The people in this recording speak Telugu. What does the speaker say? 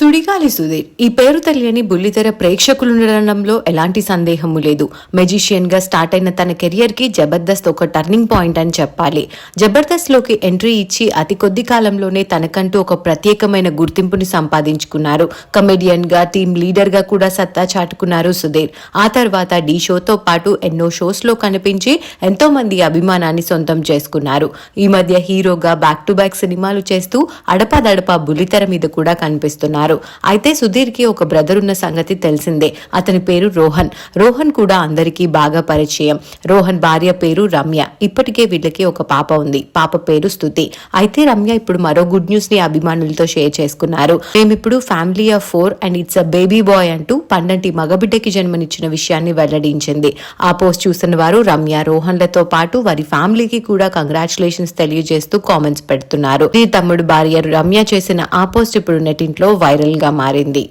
సుడిగాలి సుధీర్. ఈ పేరు తెలియని బుల్లితెర ప్రేక్షకులుండడంలో ఎలాంటి సందేహము లేదు. మెజిషియన్గా స్టార్ట్ అయిన తన కెరియర్కి జబర్దస్త్ ఒక టర్నింగ్ పాయింట్ అని చెప్పాలి. జబర్దస్త్లోకి ఎంట్రీ ఇచ్చి అతి కొద్ది కాలంలోనే తనకంటూ ఒక ప్రత్యేకమైన గుర్తింపుని సంపాదించుకున్నారు. కమెడియన్గా టీమ్ లీడర్గా కూడా సత్తా చాటుకున్నారు సుధీర్. ఆ తర్వాత డి షోతో పాటు ఎన్నో షోస్లో కనిపించి ఎంతో మంది అభిమానాన్ని సొంతం చేసుకున్నారు. ఈ మధ్య హీరోగా బ్యాక్ టు బ్యాక్ సినిమాలు చేస్తూ అడపాదడపా బుల్లితెర మీద కూడా కనిపిస్తున్నారు. అయితే సుధీర్కి ఒక బ్రదర్ ఉన్న సంగతి తెలిసిందే. అతని పేరు రోహన్. రోహన్ కూడా అందరికీ బాగా పరిచయం. రోహన్ భార్య పేరు రమ్య. ఇప్పటికే వీళ్ళకి ఒక పాప ఉంది. పాప పేరు స్థుతి అయితే రమ్య ఇప్పుడు మరో గుడ్ న్యూస్ని అభిమానులతో షేర్ చేసుకున్నారు. మేమిప్పుడు family of four and it's a baby boy అంటూ పండంటి మగబిడ్డకి జన్మనిచ్చిన విషయాన్ని వెల్లడించింది. ఆ పోస్ట్ చూసిన వారు రమ్య రోహన్లతో పాటు వారి ఫ్యామిలీకి కూడా కంగ్రాచులేషన్స్ తెలియజేస్తూ కామెంట్స్ పెడుతున్నారు. తమ్ముడు భార్య రమ్య చేసిన ఆ పోస్ట్ ఇప్పుడు నెటింట్లో వైరల్ వైరల్గా మారింది.